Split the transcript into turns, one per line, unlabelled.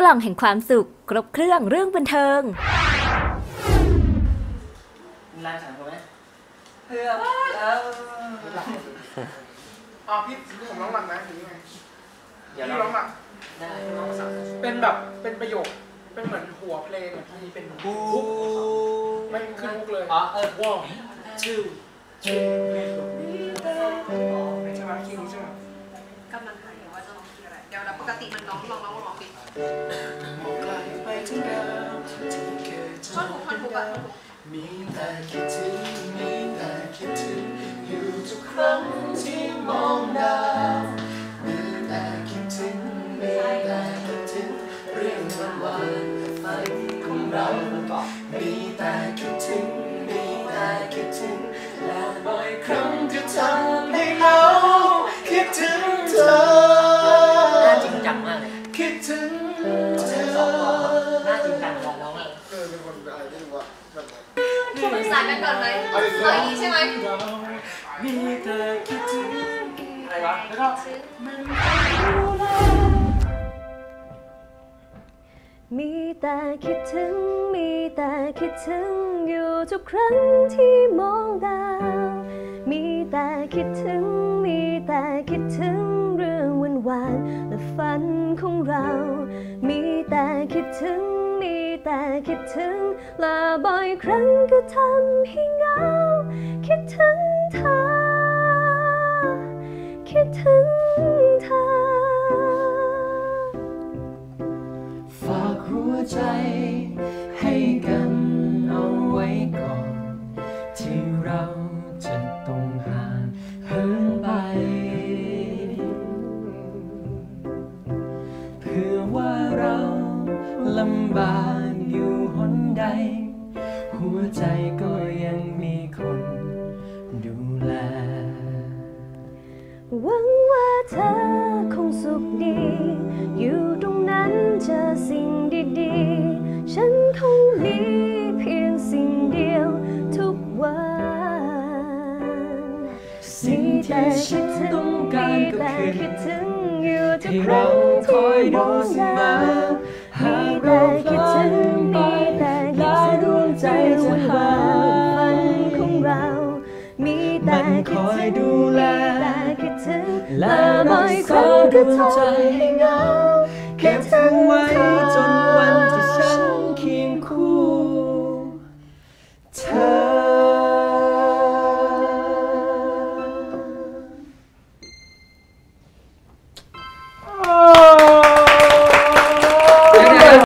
กล่องแห่งความสุข ครบเครื่องเรื่องบันเทิง
ลายสามคนไหมเพื่อว่าเรา
อ๋อพี่ผมร้องหลักนะหรือยังไง
เดี๋ยว
พี่
เรา
ร้องหลัก
ได้ลองสัก
เป็นแบบเป็นประโยคเป็นเหมือนหัวเพลงอะพี่เป็น
บู
ไม่ขึ้นฮุกเลย
อ๋อเออ one two three
ท่
อ
น
ทุกท่อนทุกอะ
มีแต่คิดถึงมีแต่คิดถึงอยู่ทุกครั้งที่มองดาวมีแต่คิดถึงมีแต่คิดถึงเรื่องวันวานๆฝันของเรามีแต่คิด ถึงเธอ
หน้าจริงจังของน้องอะ
เออเป็นคนอะไรไม่รู้ว่าแบบไหน
สายกันก่อนไหม
เอาอ
ย่างนี้ใช่ไหม
มีแต่คิดถึง
อะไรวะ
แล้วก็
มีแต่คิดถึง มีแต่คิดถึงอยู่ทุกครั้งที่มองดาว มีแต่คิดถึง มีแต่คิดถึงานและฝันของเรา มีแต่คิดถึง มีแต่คิดถึง และบ่อยครั้งก็ทำให้เหงา คิดถึงเธอ คิดถึงเธอ
ฝากหัวใจให้กันเอาไว้ก่อนที่เรา เพื่อว่าเราลำบากอยู่หนใด หัวใจก็ยังมีคนดูแล
หวังว่าเธอคงสุขดี อยู่ตรงนั้นเจอสิ่งดีๆ ฉันคงมีเพียงสิ่งเดียวทุกวัน
สิ่งที่ฉันต้องการก็
แต่
คือ
คิดถึง อยู่ทุก
ที่
ค
เรา
รั้ง
คอย
ที่ม
ดู
อง
เสม
ดา
อ
ว
หา
มี
ก
แต่
เรา
คิด
ฝั
ถึ
น
ง
ไป
มีแต่คิด
และ
ถึง
ดวงใจจะ
วัน
หาวา
น
ย
ฝันของเรา มีแต่คิดถึงมีแต่คิดถึง
และ
บ่
รั
อกยค
ษา
รั้ง
ด
ก็
วง
ทำ
ใจ
ให้เหงา